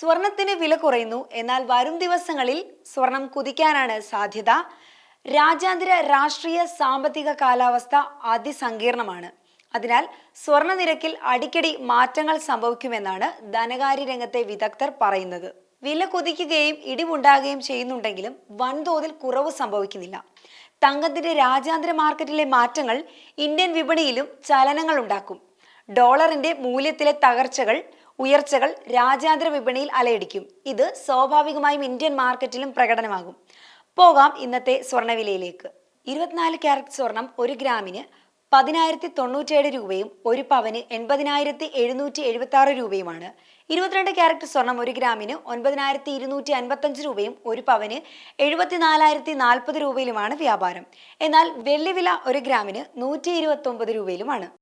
സ്വർണത്തിന് വില കുറയുന്നു. എന്നാൽ വരും ദിവസങ്ങളിൽ സ്വർണം കുതിക്കാനാണ് സാധ്യത. രാജ്യാന്തര രാഷ്ട്രീയ സാമ്പത്തിക കാലാവസ്ഥ അതിസങ്കീർണമാണ്. അതിനാൽ സ്വർണനിരക്കിൽ അടിക്കടി മാറ്റങ്ങൾ സംഭവിക്കുമെന്നാണ് ധനകാര്യ രംഗത്തെ വിദഗ്ധർ പറയുന്നത്. വില കുതിക്കുകയും ഇടിവുണ്ടാകുകയും ചെയ്യുന്നുണ്ടെങ്കിലും വൻതോതിൽ കുറവ് സംഭവിക്കുന്നില്ല. തങ്കത്തിന്റെ രാജ്യാന്തര മാർക്കറ്റിലെ മാറ്റങ്ങൾ ഇന്ത്യൻ വിപണിയിലും ചലനങ്ങൾ ഉണ്ടാക്കും. ഡോളറിന്റെ മൂല്യത്തിലെ തകർച്ചകൾ ഉയർച്ചകൾ രാജ്യാന്തര വിപണിയിൽ അലയടിക്കും. ഇത് സ്വാഭാവികമായും ഇന്ത്യൻ മാർക്കറ്റിലും പ്രകടനമാകും. പോകാം ഇന്നത്തെ സ്വർണവിലയിലേക്ക് ഇരുപത്തിനാല് ക്യാരറ്റ് സ്വർണം ഒരു ഗ്രാമിന് പതിനായിരത്തി തൊണ്ണൂറ്റേഴ് രൂപയും ഒരു പവന് എൺപതിനായിരത്തി എഴുന്നൂറ്റി എഴുപത്തി ആറ് രൂപയുമാണ്. ഇരുപത്തിരണ്ട് ക്യാരറ്റ് സ്വർണം ഒരു ഗ്രാമിന് ഒൻപതിനായിരത്തി ഇരുന്നൂറ്റി അൻപത്തഞ്ച് രൂപയും ഒരു പവന് എഴുപത്തിനാലായിരത്തി നാൽപ്പത് രൂപയിലുമാണ് വ്യാപാരം. എന്നാൽ വെള്ളിവില ഒരു ഗ്രാമിന് നൂറ്റി ഇരുപത്തി ഒമ്പത് രൂപയിലുമാണ്.